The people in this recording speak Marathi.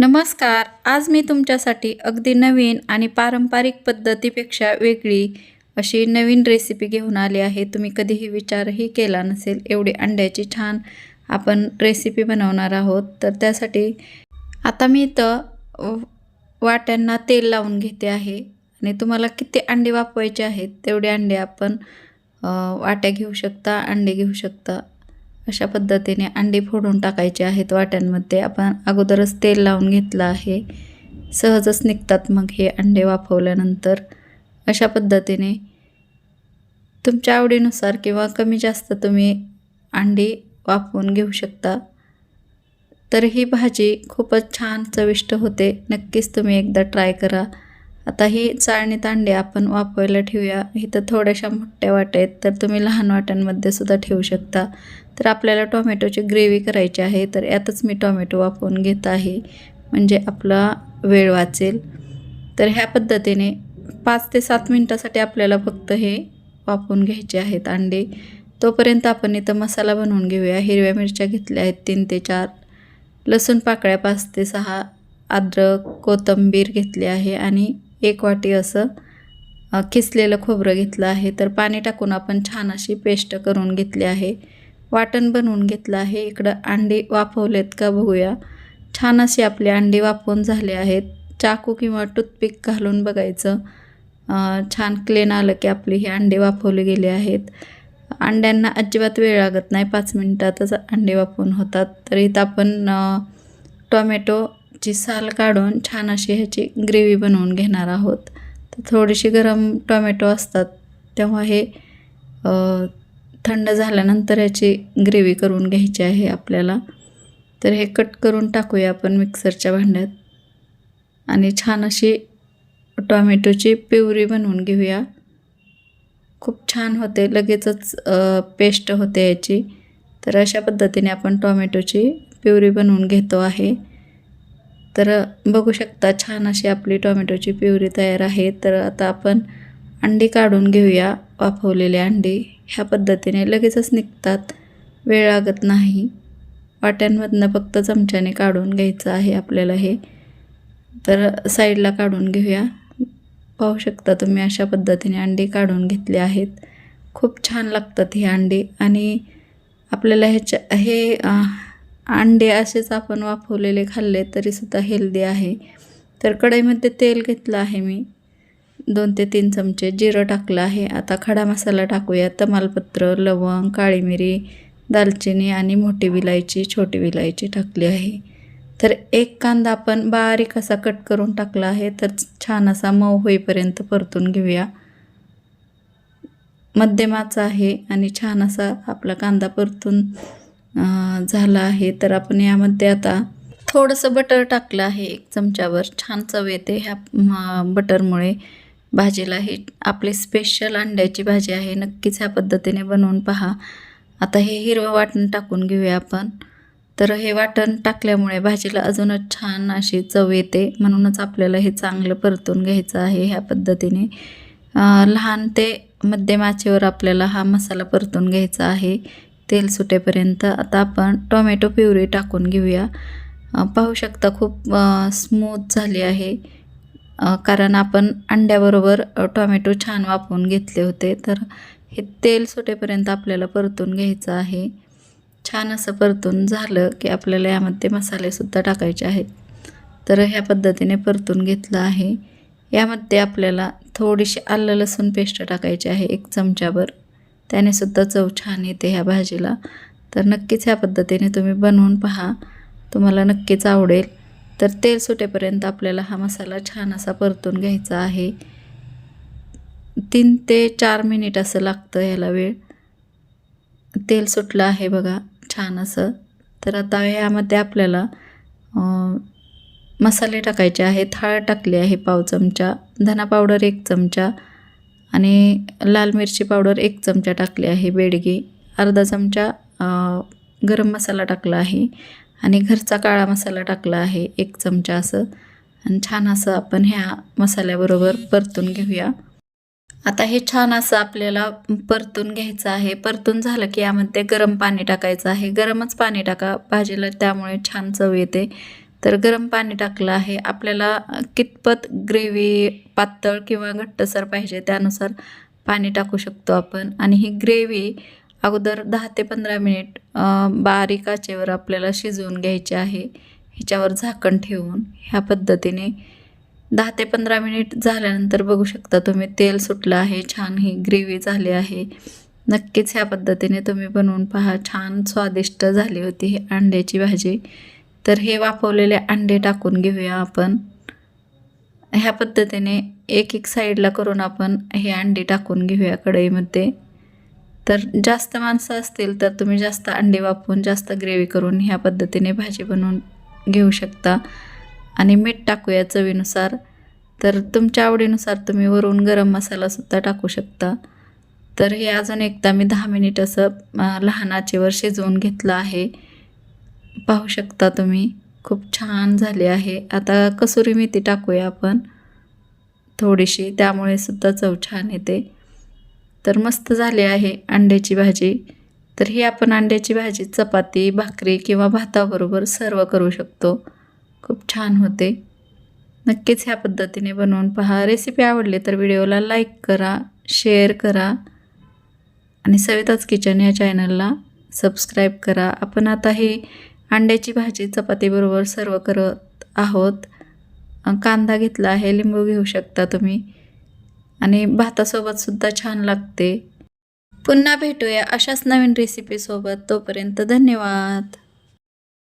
नमस्कार. आज मी तुमच्यासाठी अगदी नवीन आणि पारंपरिक पद्धतीपेक्षा वेगळी अशी नवीन रेसिपी घेऊन आली आहे. तुम्ही कधीही विचारही केला नसेल एवढी अंड्याची छान आपण रेसिपी बनवणार आहोत. तर त्यासाठी आता मी इथं वाट्यांना तेल लावून घेते आहे. आणि तुम्हाला किती अंडे वापवायचे आहेत तेवढे अंडे आपण वाट्या घेऊ शकता अंडे घेऊ शकता. अशा पद्धतीने अंडी फोडून टाकायचे आहेत वाट्यांमध्ये. आपण अगोदरच तेल लावून घेतलं आहे. सहजच निघतात मग हे अंडे वाफवल्यानंतर. अशा पद्धतीने तुमच्या आवडीनुसार किंवा कमी जास्त तुम्ही अंडी वाफवून घेऊ शकता. तर ही भाजी खूपच छान चविष्ट होते. नक्कीच तुम्ही एकदा ट्राय करा. आता ही चाळणीत अंडे आपण वापरायला ठेवूया. इथं थोड्याशा मोठ्या वाट्या आहेत तर तुम्ही लहान वाट्यांमध्ये सुद्धा ठेवू शकता. तर आपल्याला टोमॅटोची ग्रेव्ही करायची आहे तर यातच मी टोमॅटो वापरून घेत आहे. म्हणजे आपला वेळ वाचेल. तर ह्या पद्धतीने पाच ते सात मिनटासाठी आपल्याला फक्त हे वापरून घ्यायचे आहेत अंडे. तोपर्यंत आपण इथं मसाला बनवून घेऊया. हिरव्या मिरच्या घेतल्या आहेत तीन ते चार. लसूण पाकळ्या पाच ते सहा. अद्रक कोथिंबीर घेतली आहे आणि एक वाटी असं खिसलेलं किसलेलं खोबरं घेतलं आहे. तर पाणी टाकून आपण छान अशी पेस्ट करून घेतली आहे. वाटण बनवून घेतलं आहे. इकडं अंडी वाफवलेत का बघूया. छान अशी आपली अंडी वाफवून झाले आहेत. चाकू किंवा टूथपिक घालून बघायचं. छान क्लीन आलं की आपली ही अंडी वाफवली गेली आहेत. अंड्यांना अजिबात वेळ लागत नाही. पाच मिनटातच अंडे वाफवून होतात. तर इथं आपण टोमॅटो ची साल काढून छान अशी ह्याची ग्रेव्ही बनवून घेणार आहोत. तर थोडीशी गरम टोमॅटो असतात तेव्हा हे थंड झाल्यानंतर याची ग्रेव्ही करून घ्यायची आहे आपल्याला. तर हे कट करून टाकूया आपण मिक्सरच्या भांड्यात. आणि छान अशी टॉमॅटोची प्युरी बनवून घेऊया. खूप छान होते लगेचच पेस्ट होते याची. तर अशा पद्धतीने आपण टोमॅटोची प्युरी बनवून घेतो आहे. तर बघू शकता छान अशी आपली टोमॅटोची प्युरी तयार आहे. तर आता आपण अंडी काढून घेऊया. वाफवलेले अंडी ह्या पद्धतीने लगेचच निघतात. वेळ लागत नाही. वाट्यांमधनं फक्त चमच्याने काढून घ्यायचं आहे आपल्याला हे. तर साईडला काढून घेऊया. पाहू शकता तुम्ही अशा पद्धतीने अंडी काढून घेतली आहेत. खूप छान लागतात ही अंडी आणि आपल्याला ह्याच्या हे अंडे असेच आपण वाफवलेले खाल्ले तरीसुद्धा हेल्दी आहे. तर कढईमध्ये तेल घेतलं आहे मी. दोन ते तीन चमचे जिरं टाकलं आहे. आता खडा मसाला टाकूया. तमालपत्र लवंग काळी मिरी दालचिनी आणि मोठी विलायची छोटी विलायची टाकली आहे. तर एक कांदा आपण बारीक असा कट करून टाकला आहे. तर छान असा मऊ होईपर्यंत परतून घेऊया. मध्यमाचा आहे आणि छान असा आपला कांदा परतून झाला आहे. तर आपण यामध्ये आता थोडंसं बटर टाकलं आहे एक चमच्यावर छान चव येते ह्या बटरमुळे. भाजीला हे आपली स्पेशल अंड्याची भाजी आहे. नक्कीच ह्या पद्धतीने बनवून पहा. आता हे हिरवं वाटण टाकून घेऊया आपण. तर हे वाटण टाकल्यामुळे भाजीला अजूनच छान अशी चव येते. म्हणूनच आपल्याला हे चांगलं परतून घ्यायचं आहे ह्या पद्धतीने. लहान ते मध्यम आचेवर आपल्याला हा मसाला परतून घ्यायचा आहे. तेल सुटेपर्यंत आता आपण टोमॅटो प्युरी टाकून घेऊया. पाहू शकता खूप स्मूथ झाली आहे. कारण आपण अंड्याबरोबर टोमॅटो छान वापरून घेतले होते. तर हे तेल सुटेपर्यंत आपल्याला परतून घ्यायचं आहे. छान असं परतून झालं की आपल्याला यामध्ये मसालेसुद्धा टाकायचे आहेत. तर ह्या पद्धतीने परतून घेतलं आहे. यामध्ये आपल्याला थोडीशी आलं लसूण पेस्ट टाकायची आहे एक चमच्याभर त्याने सुद्धा चव छान येते ह्या भाजीला. तर नक्कीच ह्या पद्धतीने तुम्ही बनवून पहा. तुम्हाला नक्कीच आवडेल. तर तेल सुटेपर्यंत आपल्याला हा मसाला छान असा परतून घ्यायचा आहे. तीन ते चार मिनिट असं लागतं ह्याला वेळ. तेल सुटलं आहे बघा छान असं. तर आता यामध्ये आपल्याला मसाले टाकायचे आहेत. हळद टाकली आहे पाव चमचा धना पावडर एक चमचा आणि लाल मिरची पावडर एक चमचा टाकली आहे बेडगी. अर्धा चमचा गरम मसाला टाकला आहे आणि घरचा काळा मसाला टाकला आहे एक चमचा असं. आणि छान असं आपण ह्या मसाल्याबरोबर परतून घेऊया. आता हे छान असं आपल्याला परतून घ्यायचं आहे. परतून झालं की यामध्ये गरम पाणी टाकायचं आहे. गरमच पाणी टाका भाजीला त्यामुळे छान चव येते. तर गरम पाणी टाकलं आहे. आपल्याला कितपत ग्रेव्ही पातळ किंवा घट्टसर पाहिजे त्यानुसार पाणी टाकू शकतो आपण. आणि ही ग्रेव्ही अगोदर दहा ते पंधरा मिनिट अं, बारीक आचेवर आपल्याला शिजवून घ्यायची आहे. ह्याच्यावर झाकण ठेवून ह्या पद्धतीने दहा ते पंधरा मिनिट झाल्यानंतर बघू शकता तुम्ही तेल सुटलं आहे छान ही ग्रेव्ही झाली आहे. नक्कीच ह्या पद्धतीने तुम्ही बनवून पहा. छान स्वादिष्ट झाली होती ही अंड्याची भाजी. तर हे वाफवलेले अंडे टाकून घेऊया आपण. ह्या पद्धतीने एक एक साईडला करून आपण हे अंडी टाकून घेऊया कढईमध्ये. तर जास्त माणसं असतील तर तुम्ही जास्त अंडे वापरून जास्त ग्रेव्ही करून ह्या पद्धतीने भाजी बनवून घेऊ शकता. आणि मीठ टाकूया चवीनुसार. तर तुमच्या आवडीनुसार तुम्ही वरून गरम मसालासुद्धा टाकू शकता. तर हे अजून एकदा मी दहा मिनिट असं लहान आचेवर शिजवून घेतलं आहे. पाहू शकता तुम्ही. खूप छान झाले आहे. आता कसुरी मेथी टाकूया आपण. थोडीशी. त्यामुळे सुद्धा चव छान येते. तर मस्त झाली आहे अंड्याची भाजी. तर ही आपण अंड्याची भाजी चपाती भाकरी किंवा भाताबरोबर सर्व करू शकतो. खूप छान होते. नक्कीच ह्या पद्धतीने बनवून पहा. रेसिपी आवडली तर व्हिडिओला लाईक करा शेअर करा आणि सविताच किचन या चॅनलला सबस्क्राईब करा. आपण आता ही अंड्याची भाजी चपातीबरोबर सर्व करत आहोत. कांदा घेतला आहे लिंबू घेऊ शकता तुम्ही. आणि भातासोबतसुद्धा छान लागते. पुन्हा भेटूया अशाच नवीन रेसिपीसोबत तोपर्यंत धन्यवाद.